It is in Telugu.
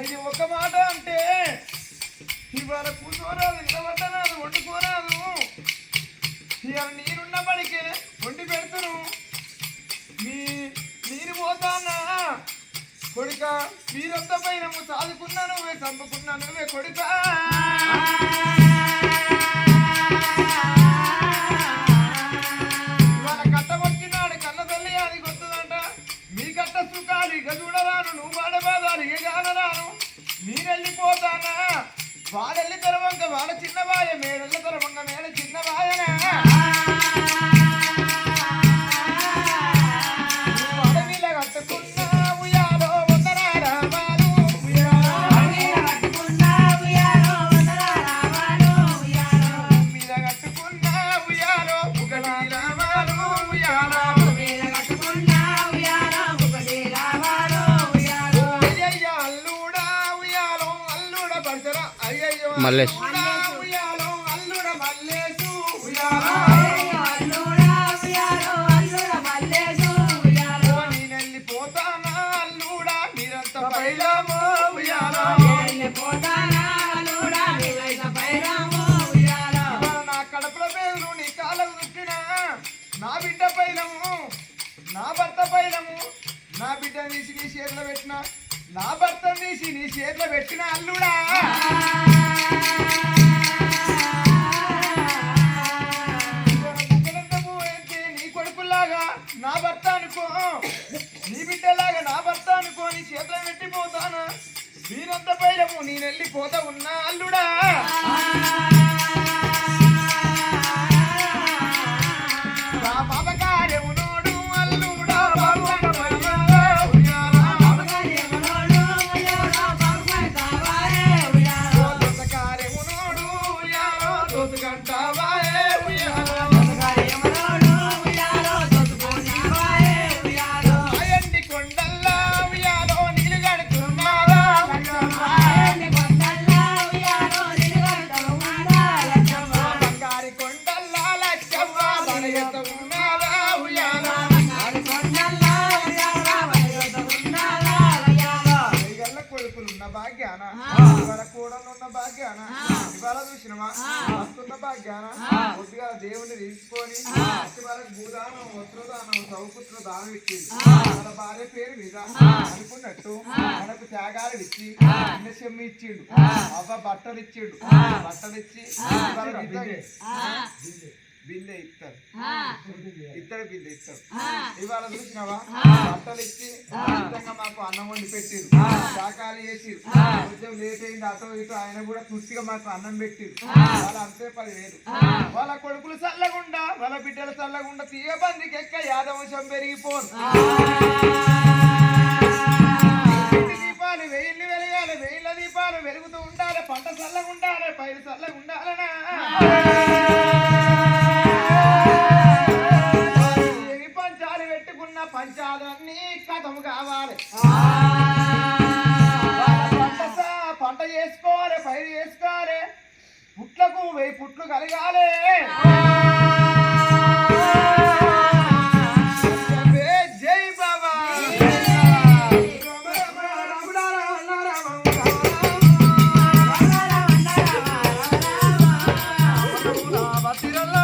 అది ఒక మాట అంటే ఇవాళ కూర్చోరాదు నిలబట్టరాదు వండుకోరాదు. ఇవాళ నీరున్న పడికే వండి పెడతాను. మీ నీరు పోతానా కొడుక మీరంతా పైన సాదుకున్నాను చంపుకున్నాను నువ్వే కొడుక. మీరెళ్ళిపోతానా వాడెళ్ళి తెరవంక వాడ చిన్నవాయ మేడెళ్ళ తెరవంక మేడ చిన్నవాయనా మల్లేష్. నా నీ నా బిడ్డ పైలము నా భర్త పైలము నా బిడ్డ తీసి నీ చేతిలో పెట్టిన నా భర్త తీసి నీ చేతిలో పెట్టిన అల్లుడా. భాగ్యాన ఇవాళ చూసినవా వస్తున్న భాగ్యాన కొద్దిగా దేవుని తీసుకొని అట్టి వాళ్ళకి భూదానం వస్త్రదానం సౌపుత్ర దానం ఇచ్చింది. వాళ్ళ భార్య పేరు మీద అనుకున్నట్టు మనకు త్యాగాలు ఇచ్చి అన్న చెమ్మి ఇచ్చిండు. అవ్వ బట్టలు ఇచ్చిండు. బట్టలు ఇచ్చి బిల్లే ఇస్తారు ఇద్దరు బిల్లు ఇస్తారు ఇవాళ చూసినావా? బట్టలు ఇచ్చి ఖచ్చితంగా మాకు అన్నం వండి పెట్టిరు శాకాలు చేసిరు కొంచెం లేట్ అయింది అటో ఇటో ఆయన కూడా తృప్తిగా మాకు అన్నం పెట్టిరు వాళ్ళ అంతే పదివేలు. వాళ్ళ కొడుకులు చల్లగుండా వాళ్ళ బిడ్డలు చల్లగుండా తీయ బందికి ఎక్క యాదవంశం పెరిగిపోను. దీపాలు వెయ్యిన్ని వెలగాలి వెయ్యిల దీపాలు వెలుగుతూ ఉండాలి పంట చల్లగా ఉండాలి పైరు చల్లగా పెట్టుకున్న పంచాలన్నీ కథము కావాలి. పంట చేసుకోవాలి పైరు చేసుకోవాలి పుట్లకు వెయ్యి పుట్లు కలగాలి. Tirar la